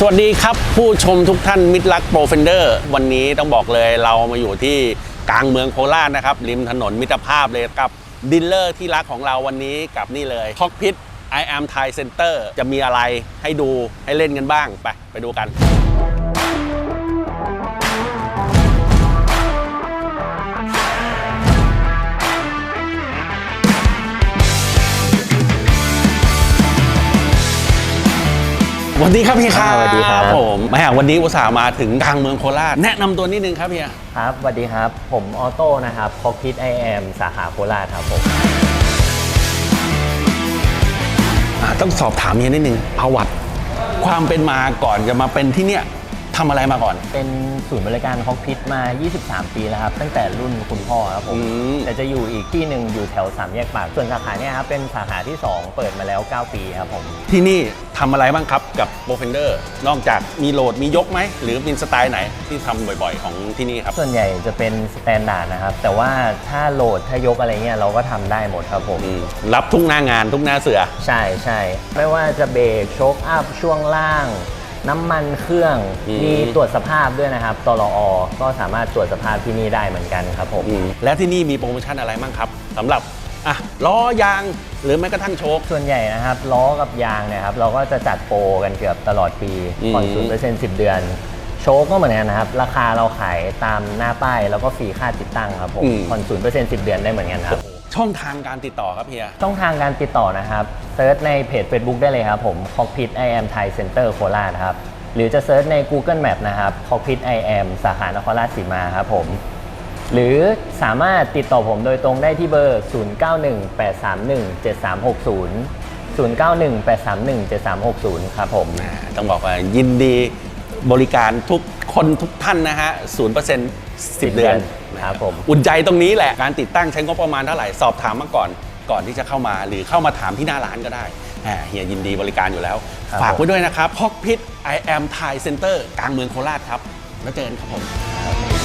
สวัสดีครับ ผู้ชมทุกท่านมิตรรักโปรเฟนเดอร์วันนี้ต้องบอกเลยเรามาอยู่ที่กลางเมืองโคราชนะครับ ริมถนนมิตรภาพเลยกับดิลเลอร์ที่รักของเราวันนี้กับนี่เลยคอกพิท I am Thai Center จะมีอะไรให้ดูให้เล่นกันบ้าง ไป ไปดูกัน สวัสดีครับพี่ครับสวัสดีครับ ผมแม่วันนี้อุตส่าห์มาถึงกลางเมืองโคราช แนะนำตัวนิดนึงครับพี่ครับสวัสดีครับ ผมออโต้นะครับคอกพิทไอแอมสาขาโคราชครับผมอ่าต้องสอบถามเฮียนิดนึงประวัติ ความเป็นมาก่อนจะมาเป็นที่เนี่ย ทำอะไรมาก่อน เป็นศูนย์บริการคอกพิทมา 23 ปีแล้วครับ ตั้งแต่รุ่นคุณพ่อครับผม อืม แต่จะอยู่อีกที่หนึ่งอยู่แถวสามแยกปาก ส่วนสาขาเนี่ยครับเป็นสาขาที่ 2 เปิดมาแล้ว 9 ปีครับผม ที่นี่ทำอะไรบ้างครับกับโปรเฟนเดอร์ นอกจากมีโหลดมียกไหม หรือเป็นสไตล์ไหนที่ทำบ่อยๆ ของที่นี่ครับ ส่วนใหญ่จะเป็นสแตนดาร์ดนะครับ แต่ว่าถ้าโหลดถ้ายกอะไรเงี้ยเราก็ทำได้หมดครับผม อืมรับทุกหน้างานทุกหน้าเสือ ใช่ใช่ไม่ว่าจะเบรกโชคอัพช่วงล่าง น้ำมันเครื่องอืม มีตรวจสภาพด้วยนะครับตลอก็สามารถตรวจสภาพที่นี่ได้เหมือนกันครับผมอืมและที่นี่มีโปรโมชั่นอะไรบ้างครับสำหรับอะล้อยางหรือแม้กระทั่งโชค ส่วนใหญ่นะครับล้อกับยางเนะครับเราก็จะจัดโปรกันเกือบตลอดปีอืมผ่อนศูนย์เปอร์เซ็นต์สิบเดือน โชคก็เหมือนกันนะครับ ราคาเราขายตามหน้าป้ายแล้วก็ฟรีค่าติดตั้งครับผมผ่อนศูนย์เปอร์เซ็นต์สิบเดือนได้เหมือนกันครับ ช่องทางการติดต่อครับเฮีย ช่องทางการติดต่อนะครับ เซิร์ชในเพจ Facebook ได้เลยครับผม Cockpit I am Thai Center โคราชครับ หรือจะเซิร์ชใน Google Map นะครับ Cockpit I am สาขานครราชสีมาครับผม หรือสามารถติดต่อผมโดยตรงได้ที่เบอร์ 0918317360 0918317360 ครับผมอ่าต้องบอกว่ายินดีบริการทุกคนทุกท่านนะฮะศูนย์เปอร์เซ็นต์สิบ10เดือนครับผม อุ่นใจตรงนี้แหละ การติดตั้งใช้งบประมาณเท่าไหร่ สอบถามมาก่อน ก่อนที่จะเข้ามา หรือเข้ามาถามที่หน้าร้านก็ได้อ่าเฮียยินดีบริการอยู่แล้ว ครับฝากผมไว้ด้วยนะครับฮอกพิท I am Thai Center กลางเมืองโคราชครับ แล้วเจอกันครับผม